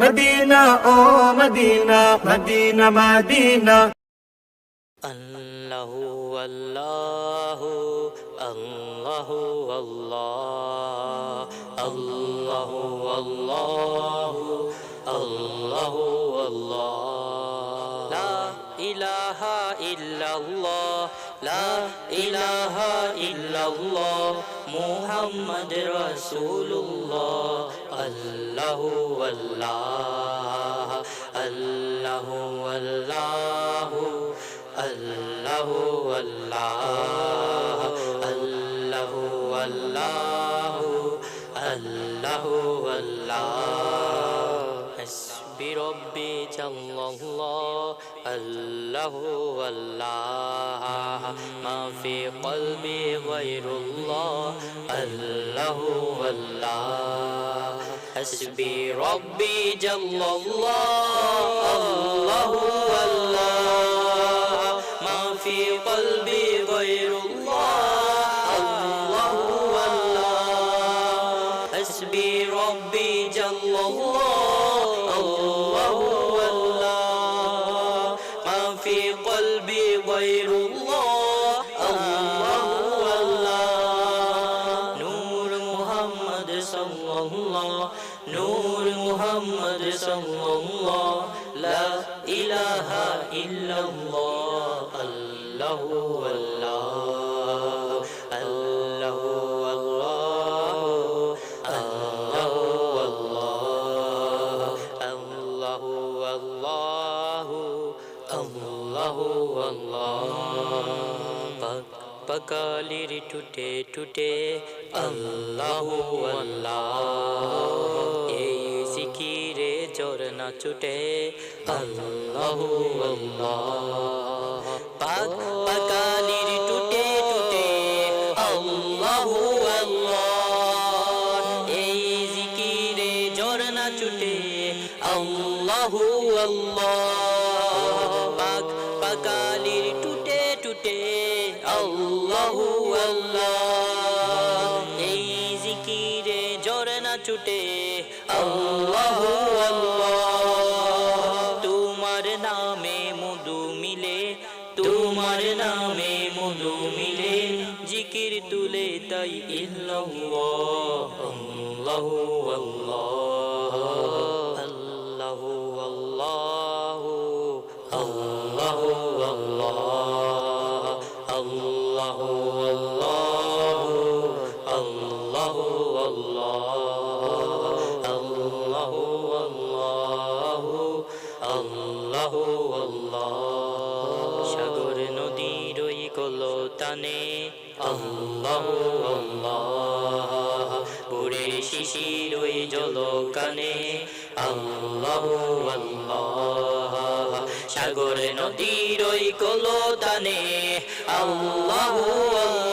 Medina, ও Medina Medina Medina. আল্লাহু আল্লাহু আল্লাহু আল্লাহ, আল্লাহু আল্লাহু আল্লাহু আল্লাহ। লা ইলাহা ইল্লাল্লাহ, লা ইলাহা ইল্লাল্লাহ। মুহাম্মদ রসুল্লাহ আল্লাহ আল্লাহ আল্লাহ আল্লাহ আল্লাহ আল্লাহ আল্লাহ আল্লাহ আল্লাহ আল্লাহ। রব্বি জাল্লাল্লাহ আল্লাহু আল্লাহ মা ফি কলবি গায়রুল্লাহ আল্লাহু আল্লাহ হাসবি রব্বি জাল্লাল্লাহ আল্লাহু আল্লাহ মা ফি কলবি গায়রুল্লাহ আল্লাহু আল্লাহ হাসবি গায়রুল্লাহ আল্লাহু আল্লাহ। নূর মুহাম্মদ সাল্লাল্লাহ, নূর মুহাম্মদ সাল্লাল্লাহ। লা ইলাহা ইল্লাল্লাহ আল্লাহু আল্লাহ আল্লাহু আল্লাহ আল্লাহু আল্লাহ। পকালির টুটে টুটে আল্লাহু আল্লাহ। এই জিকিরে জোর না ছুটে আল্লাহু আল্লাহ। পাক পকালির টুটে টুটে আল্লাহু আল্লাহ। এই জিকিরে জোর না ছুটে আল্লাহু আল্লাহ। পাকালির টুটে টুটে। আল্লাহু আল্লাহ। এই জিকিরে জোরে না ছুটে। আল্লাহু তোমার নামে মধু মিলে, তোমার নামে মধু মিলে। জিকির তুলে তাই আল্লাহু আল্লাহ আল্লাহু। কলতানে আল্লাহ আল্লাহ। পুরে শিশির ওই জলকানে। আল্লাহু আল্লাহ। সাগর নদীর ওই কলতানে আল্লাহ আল্লাহ।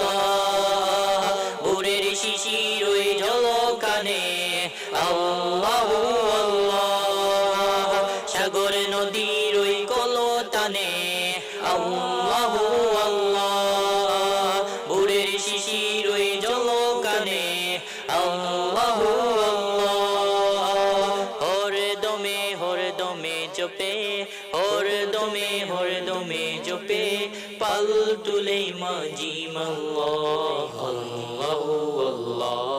পে হর দমে হর দমে জপে পাল তুলে মাজিম আল্লাহ আল্লাহ আল্লাহ।